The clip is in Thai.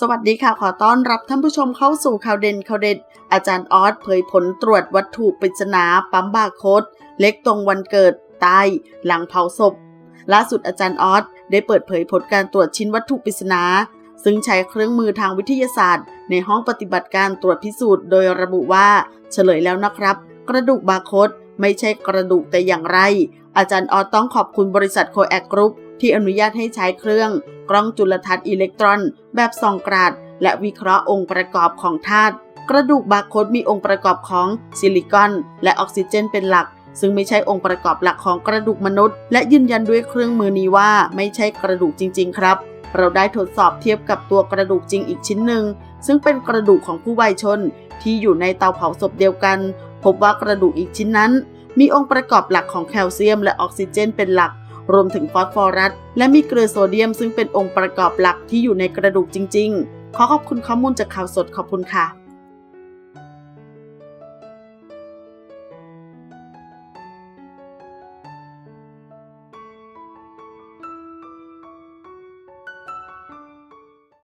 สวัสดีค่ะ ขอต้อนรับท่านผู้ชมเข้าสู่ข่าวเด่นข่าวเด็ด อาจารย์ออสเผยผลตรวจวัตถุปริศนาปั๊มบาร์โคดเล็กตรงวันเกิดตายหลังเผาศพ ล่าสุดอาจารย์ออสได้เปิดเผยผลการตรวจชิ้นวัตถุปริศนา ซึ่งใช้เครื่องมือทางวิทยาศาสตร์ ในห้องปฏิบัติการตรวจพิสูจน์โดยระบุว่า เฉลยแล้วนะครับ กระดูกบาร์โคดไม่ใช่กระดูกแต่อย่างไร อาจารย์ออสต้องขอบคุณบริษัทโคแอคกรุ๊ป ที่อนุญาตให้ใช้เครื่อง กล้องจุลทรรศน์อิเล็กตรอน แบบส่องกราดและวิเคราะห์องค์ประกอบของธาตุกระดูกบาร์โคดมีองค์ประกอบของซิลิคอน และออกซิเจนเป็นหลัก ซึ่งไม่ใช่องค์ประกอบหลักของกระดูกมนุษย์ และยืนยันด้วยเครื่องมือนี้ว่าไม่ใช่กระดูกจริง ๆ ครับ เราได้ทดสอบเทียบกับตัวกระดูกจริงอีกชิ้นหนึ่ง ซึ่งเป็นกระดูกของผู้วายชน ที่อยู่ในเตาเผาศพเดียวกัน พบว่ากระดูกอีกชิ้นนั้น มีองค์ประกอบหลักของแคลเซียม และออกซิเจนเป็นหลัก รวมถึงฟอสฟอรัส และมีเกลือโซเดียมซึ่งเป็นองค์ประกอบหลักที่อยู่ในกระดูกจริง ๆ ขอขอบคุณข้อมูลจากข่าวสดขอบคุณค่ะ